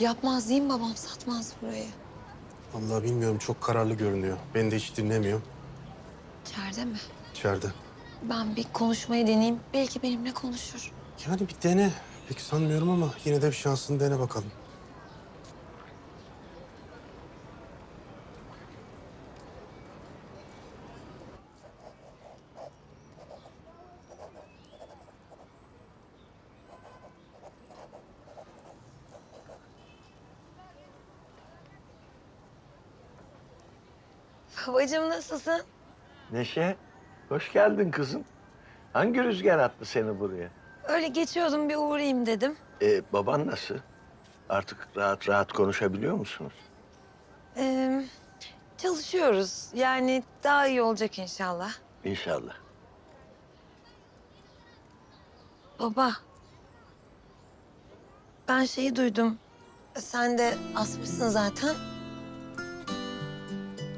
Yapmaz değil mi babam? Satmaz burayı. Vallahi bilmiyorum çok kararlı görünüyor. Beni de hiç dinlemiyor. İçeride mi? İçeride. Ben bir konuşmayı deneyeyim. Belki benimle konuşur. Yani bir dene. Pek sanmıyorum ama yine de bir şansını dene bakalım. Babacığım nasılsın? Neşe, hoş geldin kızım. Hangi rüzgar attı seni buraya? Öyle geçiyordum bir uğrayayım dedim. Ee, baban nasıl? Artık rahat rahat konuşabiliyor musunuz? Ee, çalışıyoruz. Yani daha iyi olacak inşallah. İnşallah. Baba. Ben şeyi duydum. Sen de asmışsın zaten.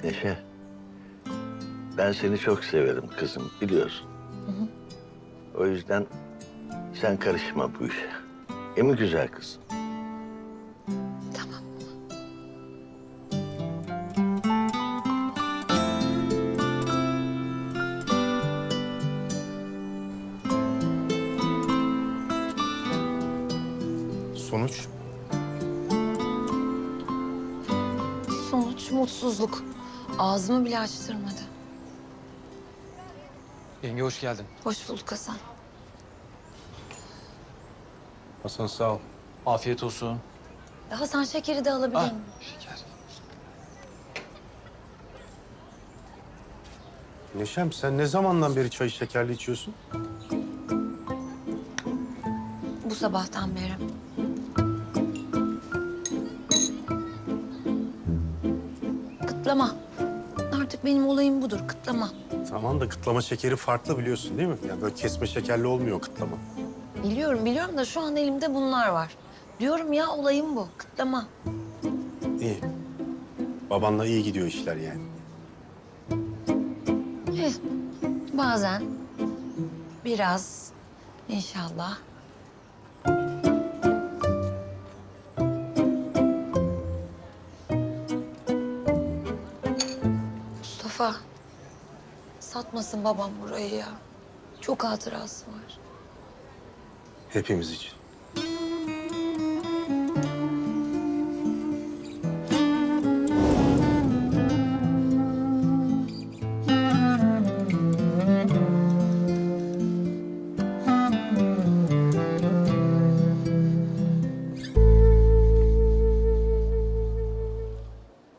Neşe, ben seni çok severim kızım, biliyorsun. O yüzden sen karışma bu işe. E mi güzel kızım? Tamam. Sonuç? Sonuç mutsuzluk. Ağzımı bile açtırmadı. Yenge hoş geldin. Hoş bulduk Hasan. Hasan sağ ol. Afiyet olsun. Hasan şekeri de alabilir Ah, miyim? şeker. Neşem sen ne zamandan beri çayı şekerli içiyorsun? Bu sabahtan beri. Kıtlama. Artık benim olayım budur, kıtlama. Tamam da kıtlama şekeri farklı biliyorsun değil mi? Yani böyle kesme şekerli olmuyor kıtlama. Biliyorum, biliyorum da şu an elimde bunlar var. Diyorum ya olayım bu, kıtlama. İyi. Babanla iyi gidiyor işler yani. Eh, bazen biraz inşallah. Mustafa, satmasın babam burayı ya. Çok hatırası var. Hepimiz için.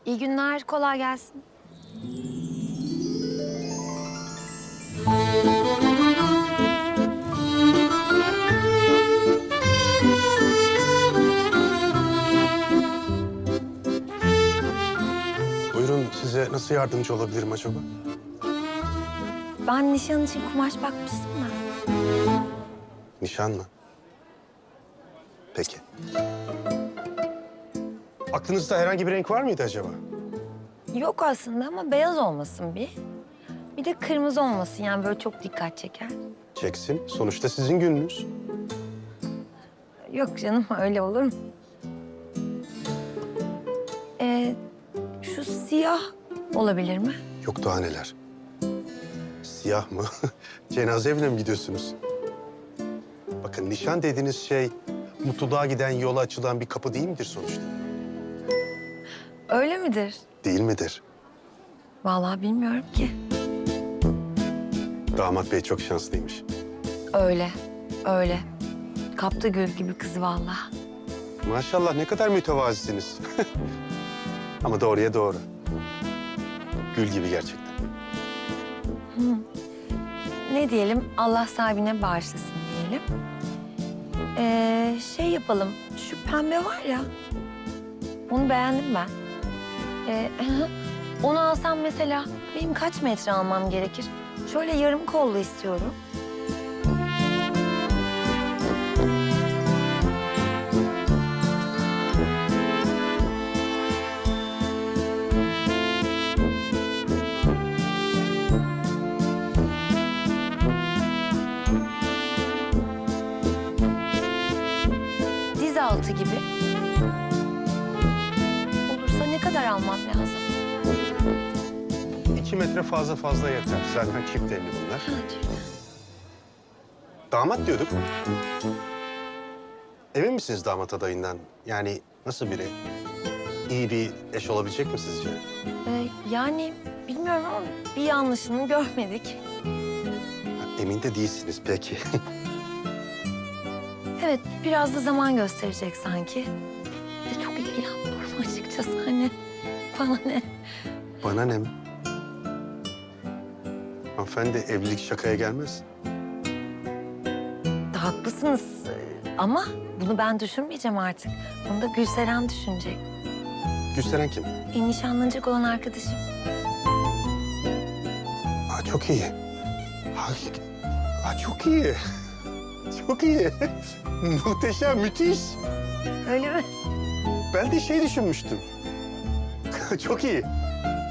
İyi günler, kolay gelsin. Nasıl yardımcı olabilirim acaba? Ben nişan için kumaş bakmıştım da. Nişan mı? Peki. Aklınızda herhangi bir renk var mıydı acaba? Yok aslında ama beyaz olmasın bir. Bir de kırmızı olmasın yani böyle çok dikkat çeker. Çeksin. Sonuçta sizin gününüz. Yok canım öyle olur mu? Ee, şu siyah olabilir mi? Yok daha neler. Siyah mı? Cenaze evine mi gidiyorsunuz? Bakın nişan dediğiniz şey mutluluğa giden yola açılan bir kapı değil midir sonuçta? Öyle midir? Değil midir? Vallahi bilmiyorum ki. Damat bey çok şanslıymış. Öyle, öyle. Kaptı gül gibi kızı vallahi. Maşallah ne kadar mütevazisiniz. Ama doğruya doğru. Gül gibi gerçekten. Ne diyelim Allah sahibine bağışlasın diyelim. Ee, şey yapalım şu pembe var ya. Onu beğendim ben. Ee, onu alsam mesela benim kaç metre almam gerekir? Şöyle yarım kollu istiyorum. Diz altı gibi. almam lazım. İki metre fazla fazla yeter. Zaten çift evli bunlar. Damat diyorduk. Emin misiniz damat adayından? Yani nasıl biri? İyi bir eş olabilecek mi sizce? Ee, yani bilmiyorum ama bir yanlışını görmedik. Ha, Emin de değilsiniz peki. Evet, biraz da zaman gösterecek sanki. De çok ilgilenmiyorum açıkçası hani. Bana ne? Bana ne mi? Hanımefendi evlilik şakaya gelmez. Haklısınız ee, ama bunu ben düşünmeyeceğim artık. Onu da Gülseren düşünecek. Gülseren kim? E, nişanlanacak olan arkadaşım. Aa, çok iyi. Ha, ha, çok iyi. Çok iyi. Muhteşem, müthiş. Öyle mi? Ben de şey düşünmüştüm. çok iyi.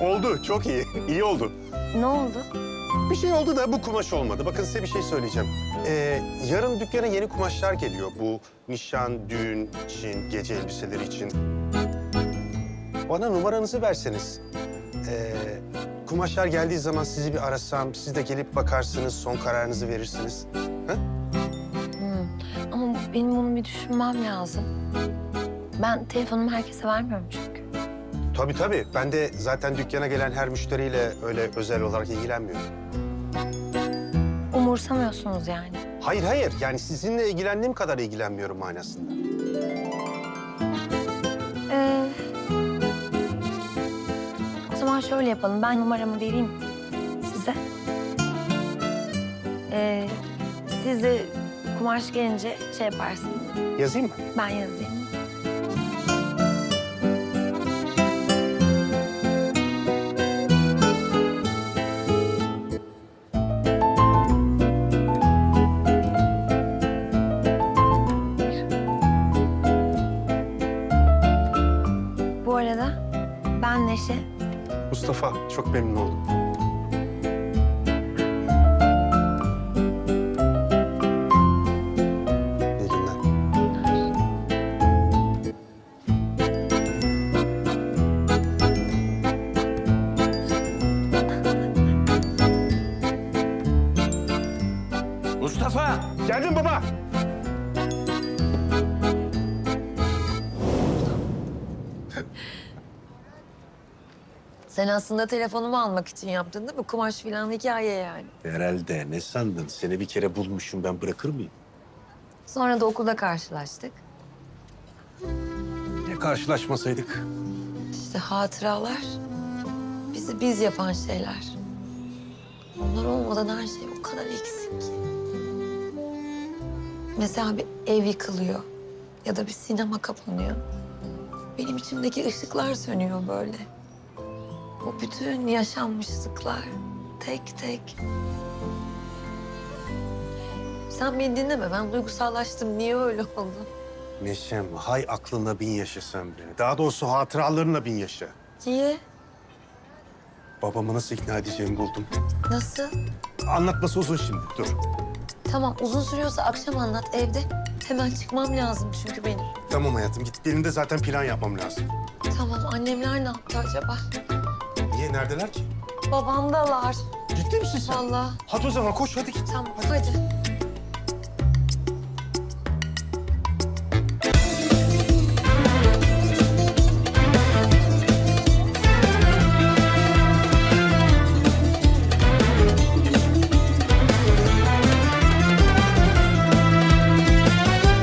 Oldu, çok iyi. İyi oldu. Ne oldu? Bir şey oldu da bu kumaş olmadı. Bakın size bir şey söyleyeceğim. Ee, yarın dükkana yeni kumaşlar geliyor. Bu nişan, düğün için, gece elbiseleri için. Bana numaranızı verseniz. Ee, kumaşlar geldiği zaman sizi bir arasam, siz de gelip bakarsınız, son kararınızı verirsiniz. Hmm. Benim bunu bir düşünmem lazım. Ben telefonumu herkese vermiyorum çünkü. Tabii tabii. Ben de zaten dükkana gelen her müşteriyle öyle özel olarak ilgilenmiyorum. Umursamıyorsunuz yani. Hayır hayır. Yani sizinle ilgilendiğim kadar ilgilenmiyorum manasında. Ee, o zaman şöyle yapalım. Ben numaramı vereyim size. Ee, siz de kumaş gelince şey yaparsınız. Yazayım mı? Ben yazayım. Bu arada ben Neşe. Mustafa, çok memnun oldum. Geldim baba. Sen aslında telefonumu almak için yaptın değil mi? Kumaş filan hikaye yani. Herhalde. Ne sandın? Seni bir kere bulmuşum. Ben bırakır mıyım? Sonra da okulda karşılaştık. Ya karşılaşmasaydık? İşte hatıralar bizi biz yapan şeyler. Onlar olmadan her şey o kadar eksik ki. Mesela bir ev yıkılıyor ya da bir sinema kapanıyor. Benim içimdeki ışıklar sönüyor böyle. O bütün yaşanmışlıklar tek tek. Sen beni dinleme. Ben duygusallaştım. Niye öyle oldu? Neşem, hay aklına bin yaşa sen be. Daha doğrusu hatıralarına bin yaşa. Niye? Babamı nasıl ikna edeceğimi buldum. Nasıl? Anlatması uzun şimdi. Dur. Tamam uzun sürüyorsa akşam anlat evde. Hemen çıkmam lazım çünkü benim. Tamam hayatım. Git benim de zaten plan yapmam lazım. Tamam annemler ne yaptı acaba? Niye? Neredeler ki? Babamdalar. Ciddi misin sen? Vallahi. Hadi o zaman koş hadi git. Tamam hadi.